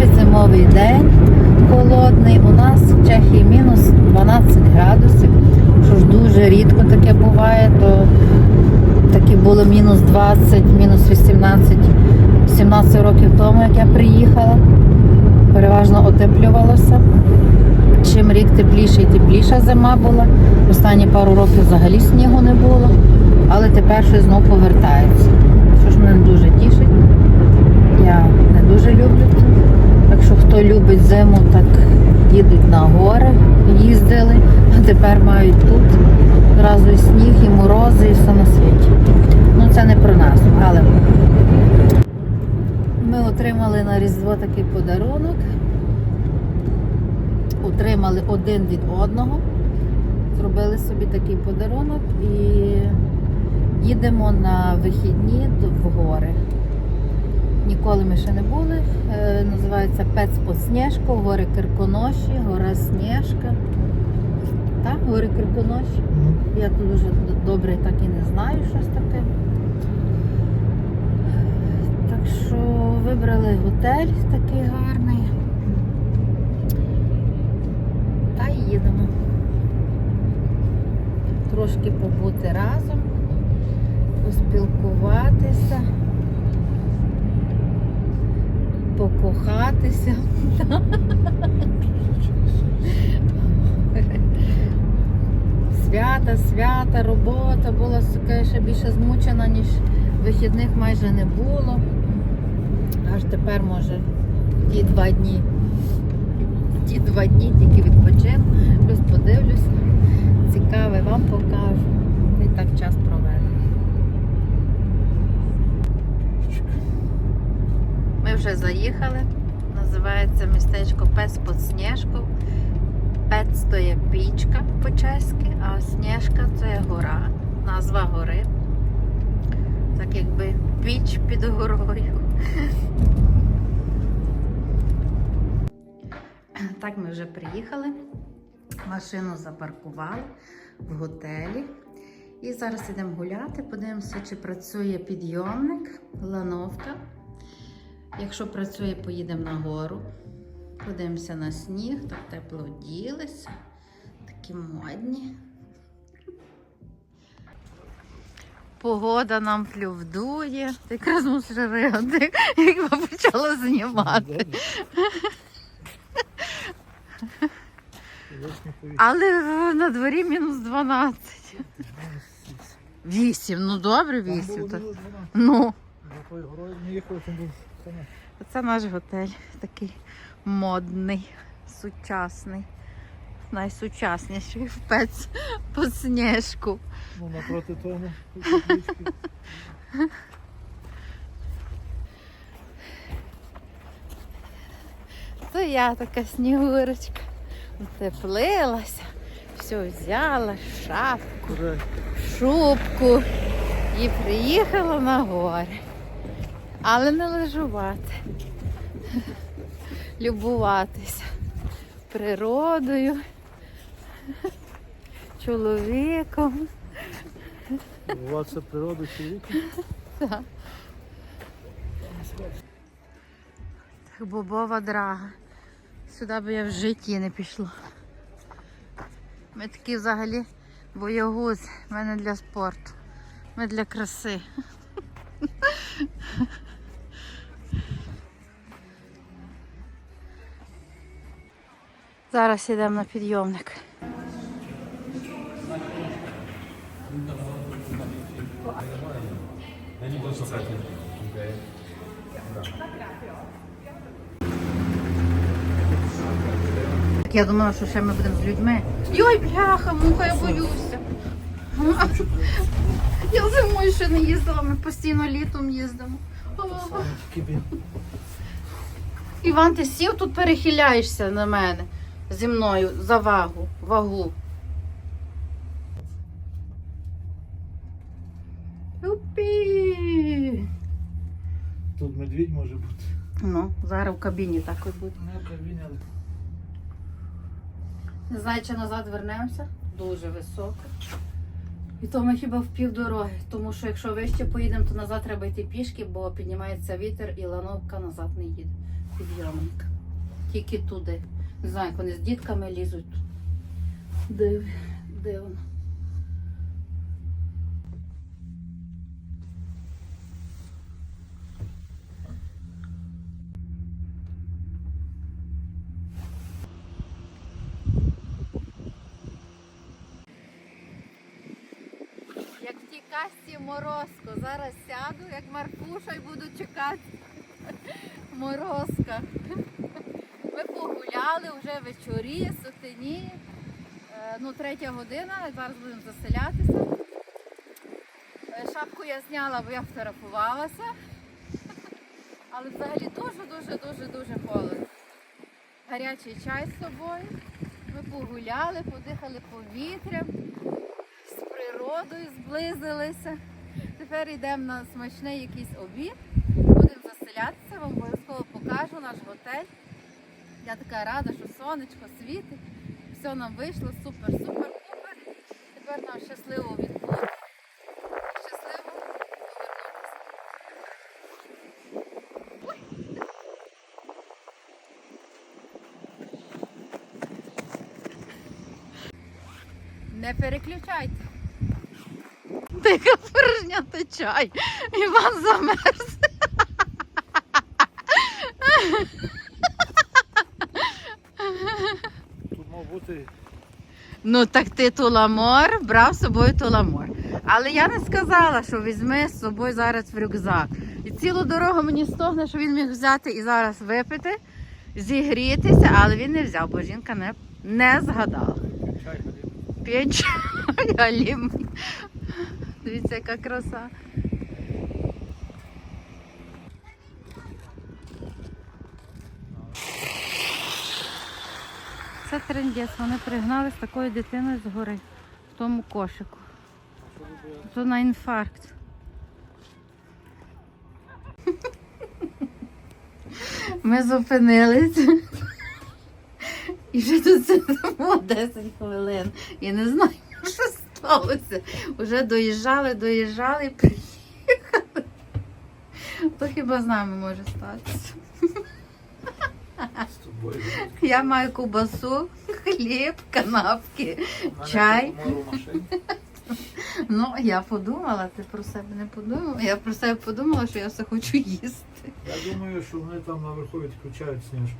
Чудовий зимовий день холодний. У нас в Чехії мінус 12 градусів. Що ж дуже рідко таке буває, то таке було мінус 20, мінус 18, 17 років тому, як я приїхала. Переважно отеплювалося. Чим рік тепліше і тепліша зима була. Останні пару років взагалі снігу не було. Але тепер щось знов повертається. Що ж мене дуже тішить. Я не дуже люблю. тут. Так що хто любить зиму, так їдуть на гори, їздили, а тепер мають тут зразу і сніг, і морози, і все на світі. Ну це не про нас, але ми отримали на Різдво такий подарунок. Отримали один від одного. Зробили собі такий подарунок і їдемо на вихідні в гори. Ніколи ми ще не були. Е, називається Пец по Снежку, гори Кирконоші, гора Снежка. Так, гори Кирконоші. Я тут дуже добре так і не знаю щось таке. Так що вибрали готель такий гарний. Та й їдемо. Трошки побути разом, поспілкуватися, покохатися. Свята, свята, робота була ще більше змучена, ніж вихідних майже не було. Аж тепер може ті два дні. Ті два дні тільки відпочину, плюс подивлюсь. Цікаве вам покажу. І так час Ми вже заїхали. Називається містечко Пес під Снежку. Пец то є пічка по-чеськи, а Снежка це гора, назва гори. Так якби піч під горою. Так, ми вже приїхали. Машину запаркували в готелі. І зараз йдемо гуляти, подивимося, чи працює підйомник, лановка. Якщо працює, поїдемо на гору. Подивимося на сніг, так тепло вділися. Такі модні. Погода нам плювдує. Ти якраз мусиш ригати, як ми почала знімати. Але на дворі мінус 12. 8, ну добре, 8. То. Ну, Такою горою не їхали, там був саме. це наш готель такий модний, сучасний. Найсучасніший в пець по сніжку. Ну, напроти того. То я така снігурочка. Утеплилася, все взяла, шапку, шубку і приїхала на гори. Але не лежувати. Любуватися природою, чоловіком. Буватися природу чоловіка. Так. Бобова драга. Сюди би я в житті не пішла. Ми такі взагалі боягуз. Ми не для спорту. Ми для краси. Зараз йдемо на підйомник. Так я думала, що ще ми будемо з людьми. Йой, бляха, муха, я боюся. Я зимою ще не їздила, ми постійно літом їздимо. Іван, ти сів тут перехиляєшся на мене зі мною за вагу, вагу. Упі. Тут медвідь може бути. Ну, зараз в кабіні так от буде. Не кабіня, але Не знаю, чи назад вернемося. Дуже високо. І то ми хіба в півдороги. Тому що якщо вище поїдемо, то назад треба йти пішки, бо піднімається вітер і лановка назад не їде. Підйомник. тільки туди. Не знаю, як вони з дітками лізуть. Див, дивно. Як в тій касті Морозко. Зараз сяду, як Маркуша, і буду чекати Морозка. Ми вже вечорі, сутені. Е, Ну, третя година, зараз будемо заселятися. Е, Шапку я зняла, бо я фотографувалася. Але взагалі дуже-дуже дуже дуже холодно. Гарячий чай з собою. Ми погуляли, подихали повітрям, з природою зблизилися. Тепер йдемо на смачний якийсь обід. Будемо заселятися, вам обов'язково покажу наш готель. Я така рада, що сонечко світить. Все нам вийшло, супер, супер, супер. Тепер нам щасливо відбути. Щасливо повернутися. Не переключайте. Тихо порожняти чай. Іван замерз. Бути Ну так ти туламор брав з собою туламор. Але я не сказала, що візьми з собою зараз в рюкзак. І цілу дорогу мені стогне, що він міг взяти і зараз випити, зігрітися, але він не взяв, бо жінка не, не згадала. П'є чай, Алім. Дивіться, яка краса. Це трендець. Вони пригнали з такою дитиною з гори в тому кошику. То на інфаркт. Ми зупинились. І вже тут сидимо 10 хвилин. І не знаю, що сталося. Уже доїжджали, доїжджали і приїхали. То хіба з нами може статися. Я маю ковбасу, хліб, канапки. Чай. Ну, я подумала, ти про себе не подумала. Я про себе подумала, що я все хочу їсти. Я думаю, що вони там наверху відключають сніжку.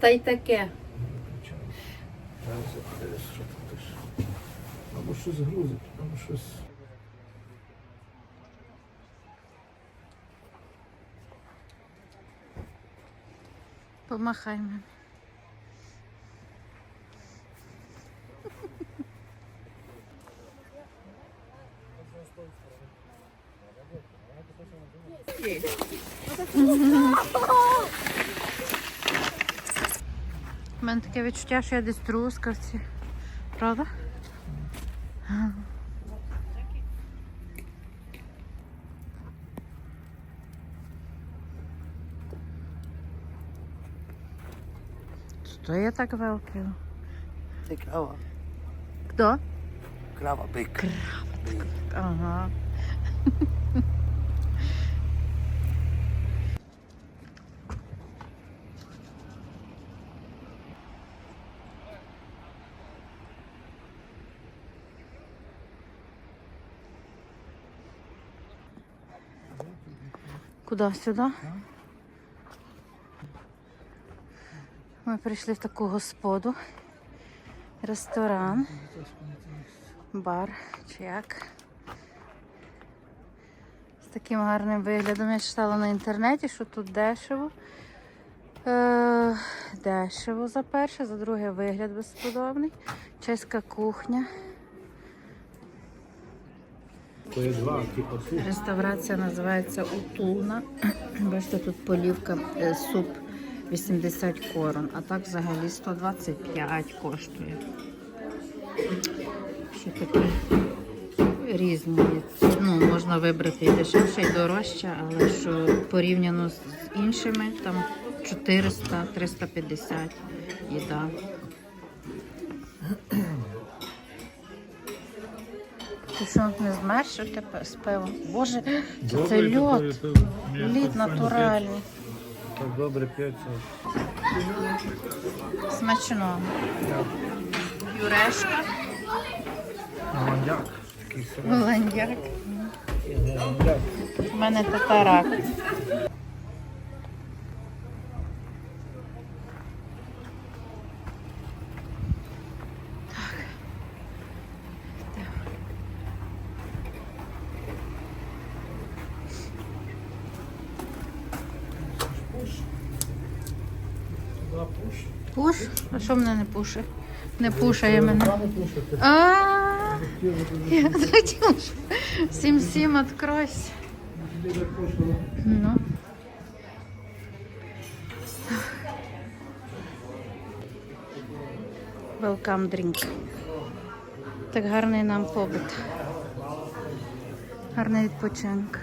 Та й таке. Або щось грузить, або щось. Помахай мені. У мене таке відчуття, що я десь в трускавці. Правда? Що я так велкаю? Ty krawa. Хто? Krawa, byk. Byk. Ага. Куди? Сюди? Ми прийшли в таку господу. Ресторан. Бар чи як. З таким гарним виглядом. Я читала на інтернеті, що тут дешево. Е, дешево за перше, за друге вигляд безподобний. Чеська кухня. Реставрація називається Утулна. Бачите, тут полівка, е, суп 80 корон, а так взагалі 125 коштує. Ще такі різні. Ну, можна вибрати і дешевше, і дорожче, але що порівняно з іншими, там 400-350 їда. Ти що не змерз з пивом? Боже, це льод. Лід натуральний. Так добре п'ється. Смачно. Юрешка. Такий голландяк. У мене татарак. Пуш. А що мене не пушить? Не пушає мене. А, я хотіла, всім-всім откройся. туди не пушили. Ну. Welcome drink. Так гарний нам побут. Гарний відпочинок.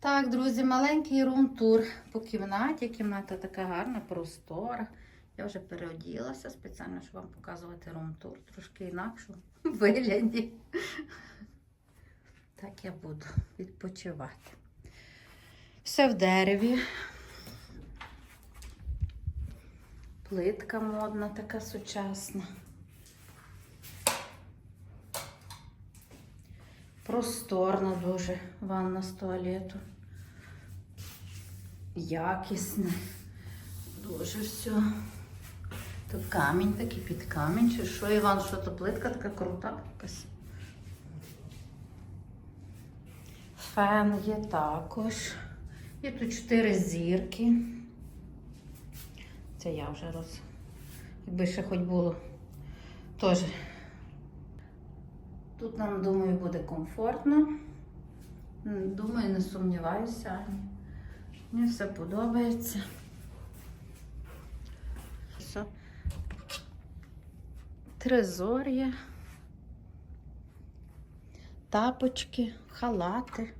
Так, друзі, маленький рум-тур по кімнаті. Кімната така гарна, простора. Я вже переоділася спеціально, щоб вам показувати рум-тур. Трошки інакше вигляді. Так я буду відпочивати. Все в дереві. Плитка модна, така сучасна. Просторна дуже ванна з туалету. Якісне. Дуже все. Тут камінь такий під камінь. Чи що, Іван, що то плитка така крута якась. Фен є також. Є тут чотири зірки. Це я вже роз. Якби ще хоч було теж. Тут нам, думаю, буде комфортно. Думаю, не сумніваюся. Мені все подобається. Все. Трезор. Тапочки, халати.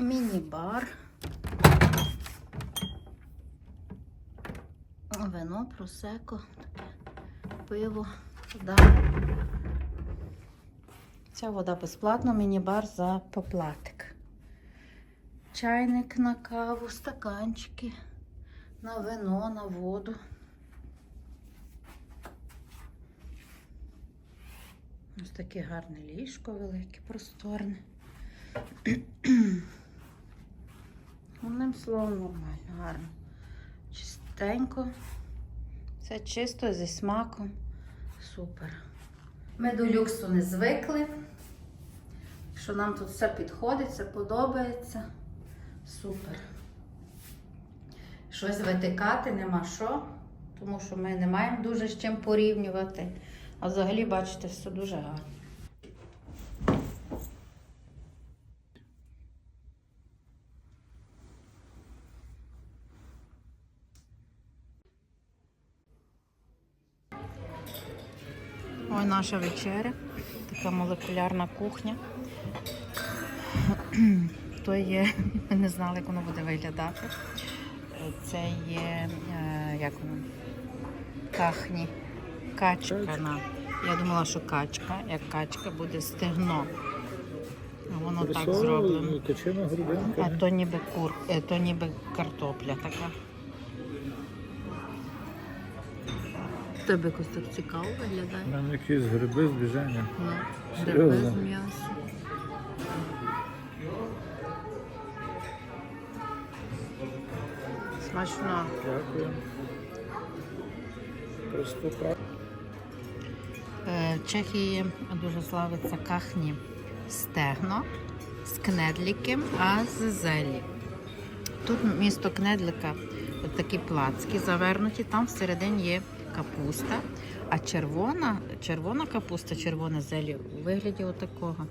Міні-бар. Вино, просеко, таке пиво, вода. Ця вода безплатна, міні-бар за поплатик. Чайник на каву, стаканчики, на вино, на воду. Ось таке гарне ліжко велике, просторне. Одним словом, нормально, гарно. Чистенько. Все чисто зі смаком. Супер. Ми до люксу не звикли. Що нам тут все підходить, все подобається. Супер. Щось витикати нема що, тому що ми не маємо дуже з чим порівнювати. А взагалі, бачите, все дуже гарно. Ой, наша вечеря. Така молекулярна кухня. То є, ми не знали, як воно буде виглядати. Це є, е, як воно, кахні. Качка. на. Я думала, що качка, як качка буде стегно. Воно так зроблено. А то ніби кур, е, то ніби картопля така. Тебе якось так цікаво виглядає. У мене якісь гриби з біження. Ну, гриби з м'ясом. Смачно. Дякую. Е, В Чехії дуже славиться кахні стегно з кнедліком, а з зелі. Тут місто кнедлика такі плацки завернуті, там всередині є капуста, а червона, червона капуста, червона зелі у вигляді отакого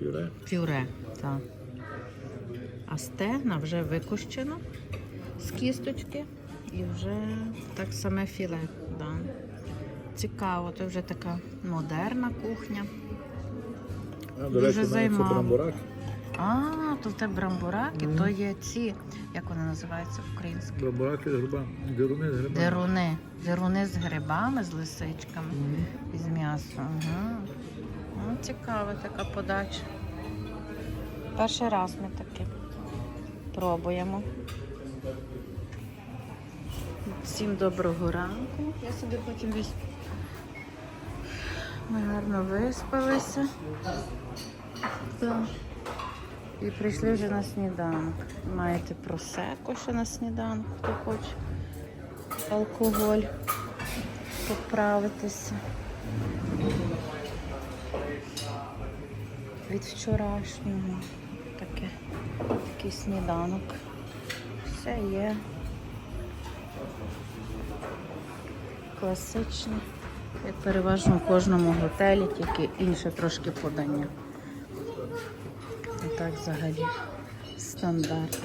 Пюре. пюре. Так. А стегна вже викущено з кісточки і вже так саме філе сніданок. Цікаво, це вже така модерна кухня. А, Дуже речі, в А, то в тебе брамбураки, то є ці, як вони називаються українською? Брамбураки з грибами. Деруни з грибами. Деруни. Деруни з грибами, з лисичками і з м'ясом. Угу. Ну, цікава така подача. Перший раз ми таке пробуємо. Всім доброго ранку. Я собі потім візьму. Ми гарно виспалися. Так. І прийшли вже на сніданок. Маєте просеко ще на сніданок, хто хоче. Алкоголь поправитися. Від вчорашнього таке, такий сніданок. Все є. Класичний, як переважно в кожному готелі, тільки інше трошки подання. Так взагалі стандарт.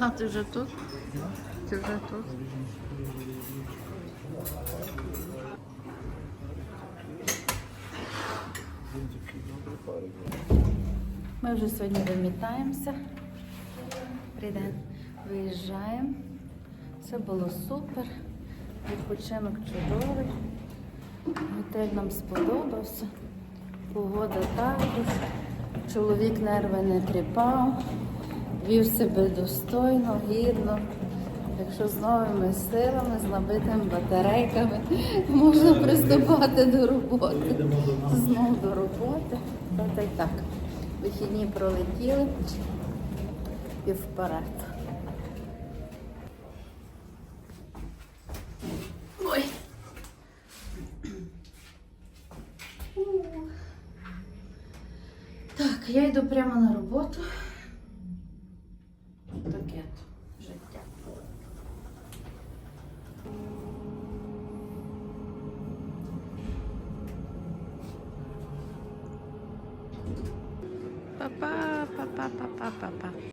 А ти вже тут? Ти вже тут? Ми вже сьогодні вимітаємося. Прийдемо, виїжджаємо. Все було супер. Відпочинок чудовий. Готель нам сподобався. Погода також. Чоловік нерви не тріпав, вів себе достойно, гідно. Якщо з новими силами, з набитими батарейками можна приступати до роботи. Знову до роботи. Та та й так. Вихідні пролетіли і вперед. Ой. Так, я йду прямо на роботу.